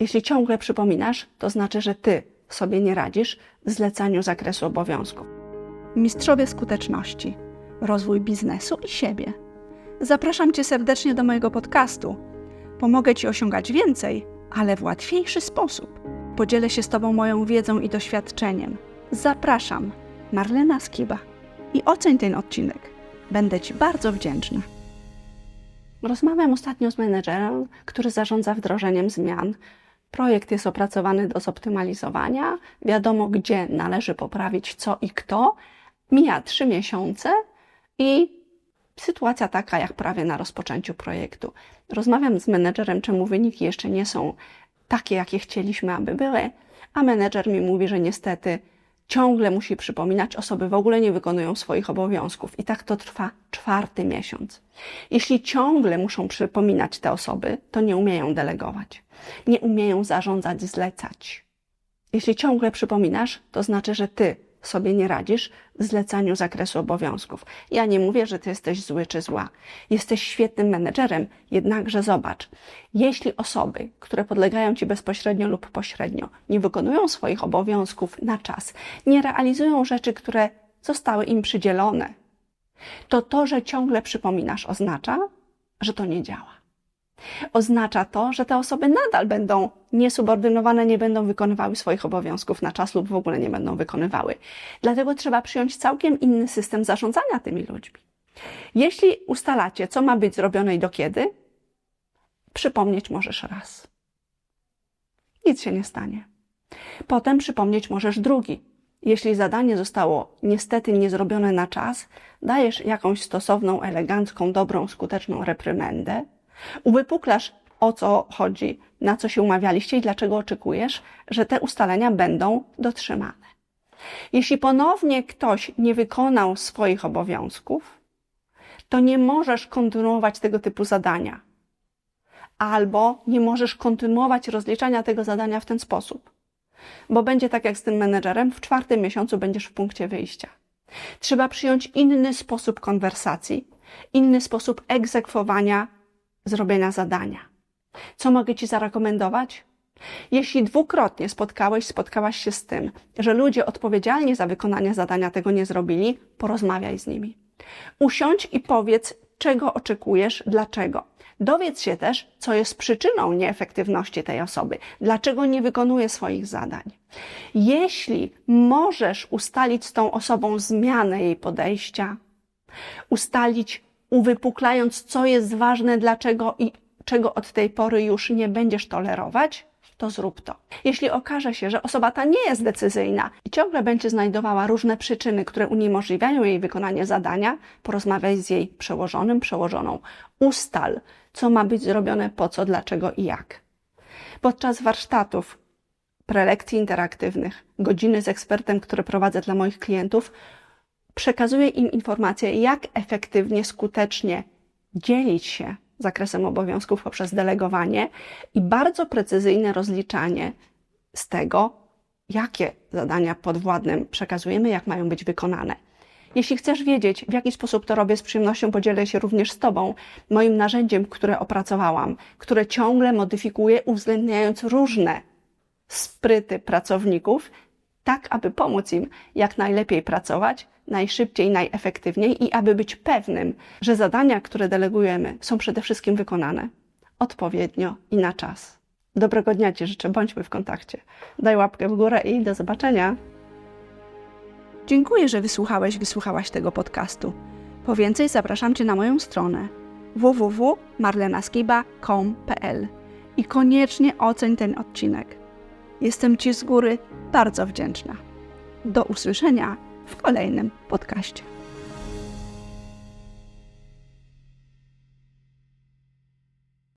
Jeśli ciągle przypominasz, to znaczy, że ty sobie nie radzisz w zlecaniu zakresu obowiązków. Mistrzowie skuteczności, rozwój biznesu i siebie. Zapraszam Cię serdecznie do mojego podcastu. Pomogę Ci osiągać więcej, ale w łatwiejszy sposób. Podzielę się z Tobą moją wiedzą i doświadczeniem. Zapraszam, Marlena Skiba. I oceń ten odcinek. Będę Ci bardzo wdzięczna. Rozmawiam ostatnio z menedżerem, który zarządza wdrożeniem zmian. Projekt jest opracowany do zoptymalizowania, wiadomo gdzie należy poprawić co i kto. Mija trzy miesiące i sytuacja taka jak prawie na rozpoczęciu projektu. Rozmawiam z menedżerem, czemu wyniki jeszcze nie są takie, jakie chcieliśmy, aby były, a menedżer mi mówi, że niestety ciągle musi przypominać, osoby w ogóle nie wykonują swoich obowiązków. I tak to trwa czwarty miesiąc. Jeśli ciągle muszą przypominać te osoby, to nie umieją delegować, nie umieją zarządzać, zlecać. Jeśli ciągle przypominasz, to znaczy, że ty sobie nie radzisz w zlecaniu zakresu obowiązków. Ja nie mówię, że ty jesteś zły czy zła. Jesteś świetnym menedżerem, jednakże zobacz, jeśli osoby, które podlegają ci bezpośrednio lub pośrednio, nie wykonują swoich obowiązków na czas, nie realizują rzeczy, które zostały im przydzielone, to to, że ciągle przypominasz, oznacza, że to nie działa. Oznacza to, że te osoby nadal będą niesubordynowane, nie będą wykonywały swoich obowiązków na czas lub w ogóle nie będą wykonywały. Dlatego trzeba przyjąć całkiem inny system zarządzania tymi ludźmi. Jeśli ustalacie, co ma być zrobione i do kiedy, przypomnieć możesz raz. Nic się nie stanie. Potem przypomnieć możesz drugi. Jeśli zadanie zostało niestety niezrobione na czas, dajesz jakąś stosowną, elegancką, dobrą, skuteczną reprymendę, uwypuklasz o co chodzi, na co się umawialiście i dlaczego oczekujesz, że te ustalenia będą dotrzymane. Jeśli ponownie ktoś nie wykonał swoich obowiązków, to nie możesz kontynuować tego typu zadania. Albo nie możesz kontynuować rozliczania tego zadania w ten sposób. Bo będzie tak jak z tym menedżerem, w czwartym miesiącu będziesz w punkcie wyjścia. Trzeba przyjąć inny sposób konwersacji, inny sposób egzekwowania zrobienia zadania. Co mogę Ci zarekomendować? Jeśli dwukrotnie spotkałeś, spotkałaś się z tym, że ludzie odpowiedzialni za wykonanie zadania tego nie zrobili, porozmawiaj z nimi. Usiądź i powiedz, czego oczekujesz, dlaczego. Dowiedz się też, co jest przyczyną nieefektywności tej osoby, dlaczego nie wykonuje swoich zadań. Jeśli możesz ustalić z tą osobą zmianę jej podejścia, ustalić uwypuklając, co jest ważne, dlaczego i czego od tej pory już nie będziesz tolerować, to zrób to. Jeśli okaże się, że osoba ta nie jest decyzyjna i ciągle będzie znajdowała różne przyczyny, które uniemożliwiają jej wykonanie zadania, porozmawiaj z jej przełożonym, przełożoną. Ustal, co ma być zrobione, po co, dlaczego i jak. Podczas warsztatów, prelekcji interaktywnych, godziny z ekspertem, które prowadzę dla moich klientów, przekazuję im informacje, jak efektywnie, skutecznie dzielić się zakresem obowiązków poprzez delegowanie i bardzo precyzyjne rozliczanie z tego, jakie zadania podwładnym przekazujemy, jak mają być wykonane. Jeśli chcesz wiedzieć, w jaki sposób to robię, z przyjemnością podzielę się również z Tobą moim narzędziem, które opracowałam, które ciągle modyfikuję, uwzględniając różne spryty pracowników, tak aby pomóc im jak najlepiej pracować, najszybciej, najefektywniej i aby być pewnym, że zadania, które delegujemy, są przede wszystkim wykonane odpowiednio i na czas. Dobrego dnia Ci życzę, bądźmy w kontakcie. Daj łapkę w górę i do zobaczenia. Dziękuję, że wysłuchałeś, wysłuchałaś tego podcastu. Po więcej zapraszam Cię na moją stronę www.marlenaskiba.com.pl i koniecznie oceń ten odcinek. Jestem Ci z góry bardzo wdzięczna. Do usłyszenia w kolejnym podcaście.